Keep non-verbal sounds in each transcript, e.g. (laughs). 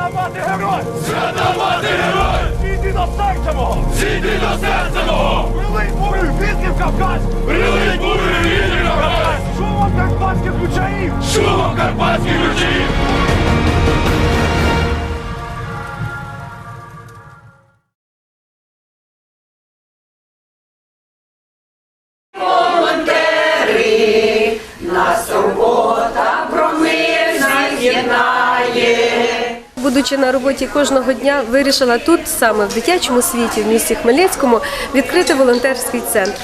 Свята мати герой! Свята мати герой! Зійди до серця мого! Зійди до серця мого! Прилий бурю вітрів Кавказ! Прилить бурю вітрів Кавказ! Шумом карпатських ключаїв! Шумом карпатських ключів! Будучи на роботі кожного дня, вирішила тут саме в дитячому світі в місті Хмельницькому відкрити волонтерський центр.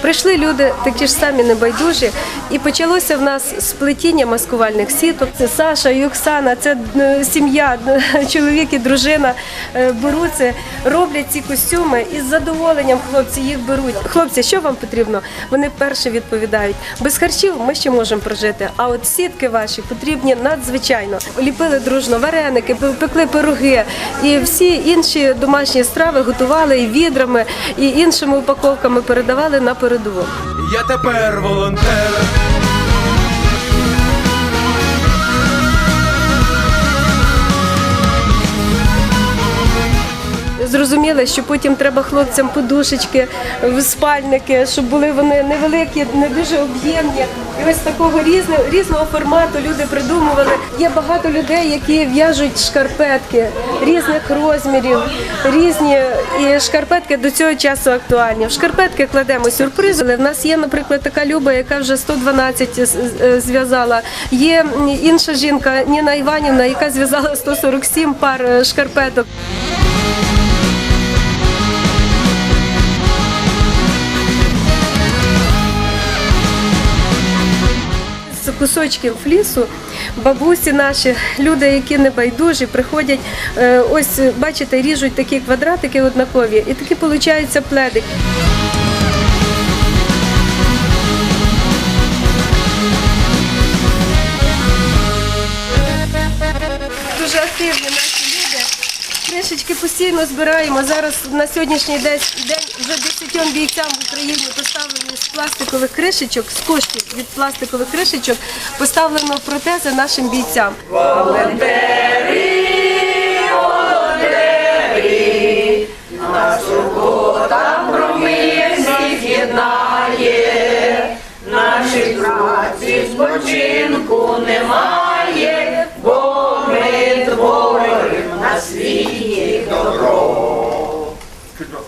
Прийшли люди такі ж самі небайдужі, і почалося в нас сплетіння маскувальних сіток. Це Саша і Оксана, це е, сім'я, е, (laughs) чоловік і дружина е, беруться, роблять ці костюми і з задоволенням хлопці їх беруть. Хлопці, що вам потрібно? Вони перші відповідають. Без харчів ми ще можемо прожити. А от сітки ваші потрібні надзвичайно. Ліпили дружно вареники, пе- пекли пироги і всі інші домашні страви готували і відрами, і іншими упаковками передавали на передову. Я тепер волонтер. Зрозуміли, що потім треба хлопцям подушечки, в спальники, щоб були вони невеликі, не дуже об'ємні. І ось такого різного, різного формату люди придумували. Є багато людей, які в'яжуть шкарпетки різних розмірів, різні і шкарпетки до цього часу актуальні. В шкарпетки кладемо сюрпризи. Але в нас є, наприклад, така Люба, яка вже 112 з- з- зв'язала. Є інша жінка Ніна Іванівна, яка зв'язала 147 пар е, шкарпеток. Кусочків флісу бабусі наші, люди, які не байдужі, приходять, е, ось бачите, ріжуть такі квадратики однакові, і такі получаються пледик. Дуже активні наші люди. Кришечки постійно збираємо. Зараз на сьогоднішній день вже 10 бійцям в Україні поставлені з пластикових кришечок, з коштів від пластикових кришечок поставлено протези нашим бійцям.